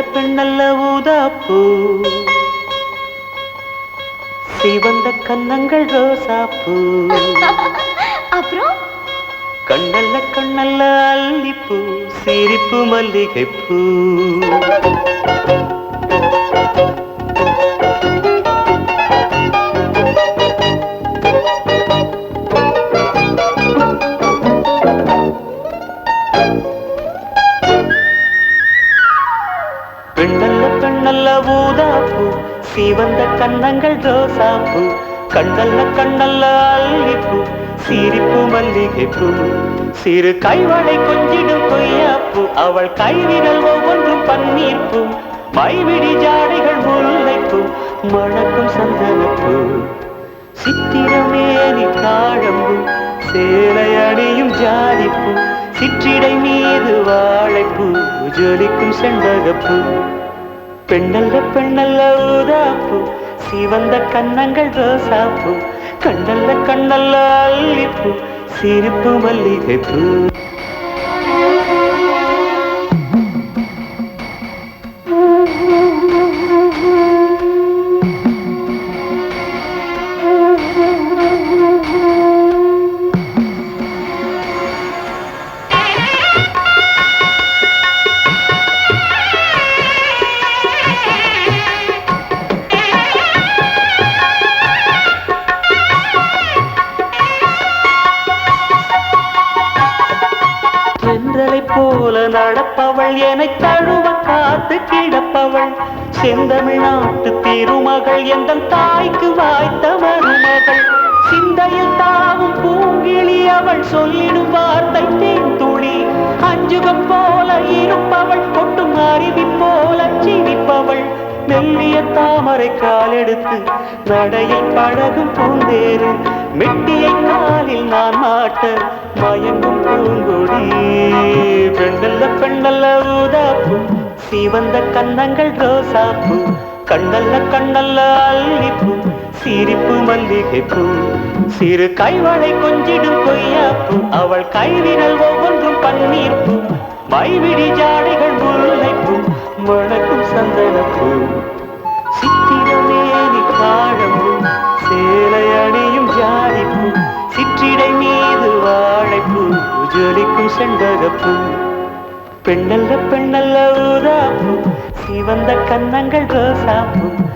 பெண்ணல்ல ஊதாப்பூ. சிவந்த கன்னங்கள் ரோசாப்பூ. அப்புறம்? கண்ணல்ல கண்ணல்ல அல்லிப்பூ சிரிப்பு மல்லிகைப்பூ. ஊதாப்பு. சிவந்த கண்ணங்கள் ரோசாப்பு. கண்ணல்ல கண்ணல்ல அல்லிப்பூ சிரிப்பு மல்லிகைப்பு. சிறு கைவளை கொஞ்சிடும் கொய்யாப்பூ. அவள் கைவிரல் ஒவ்வொன்றும் பன்னீர்ப்பூ. மைவிடி ஜாடைகள் முல்லைப்பு. மணக்கும் சந்தனப்பு. சித்திரமேனி தாழம்பு சேலை அணியும் ஜாதிப்பூ. சிற்றிடை மீது வாழைப்பு. ஜொலிக்கும் செண்பகப்பு. பெண்ணல்ல பெண்ணல்ல ஊதாப்பு சிவந்த கன்னங்கள் ரோசாப்பு கண்ணல்ல கண்ணல்ல அல்லிப்பு சிரிப்பு மல்லிகைப்பூ. போல நடப்பவள் என்னை தழுவ காத்து கிடப்பவள். செந்தமிழ்நாட்டு திருமகள் எந்த தாய்க்கு வாய்த்த மருமகள். சிந்தையில் தாவும் பூங்கிழி அவள் சொல்லிடும் வார்த்தை தேன்துளி அஞ்சுகம் போல இருப்பவள் கொட்டும் அருவி போல சிரிப்பவள். மெல்லிய தாமரை காலெடுத்து நடையை பழகும் பூந்தேறு. மெட்டியை காலில் நான் மாட்ட மயங்கும் பூங்கொடி. பெண்ணல்ல பெண்ணல்ல ஊதாப்பூ. சிவந்த கன்னங்கள் ரோசாப்பூ. கண்ணல்ல கண்ணல்ல அல்லிப்பூ சிரிப்பு மல்லிகைப்பூ. சிறு கைவளை கொஞ்சிடும் கொய்யாப்பூ. அவள் கைவிரல் ஒவ்வொன்றும் பன்னீர்ப்பூ. வைவிடி ஜாடைகள் முல்லைப்பூ. மணக்கும் சந்தனப்பூ. சித்திரமேனி காழம்பூ சேலை அணியும் ஜாதிப்பூ. சிற்றிடை மீது வாழைப்பூ. ஜொலிக்கும் செண்பகப்பூ. பெண்ணல்ல பெண்ணல்ல ஊதாப்பும் சிவந்த கன்னங்கள் ரோசாப்பும்.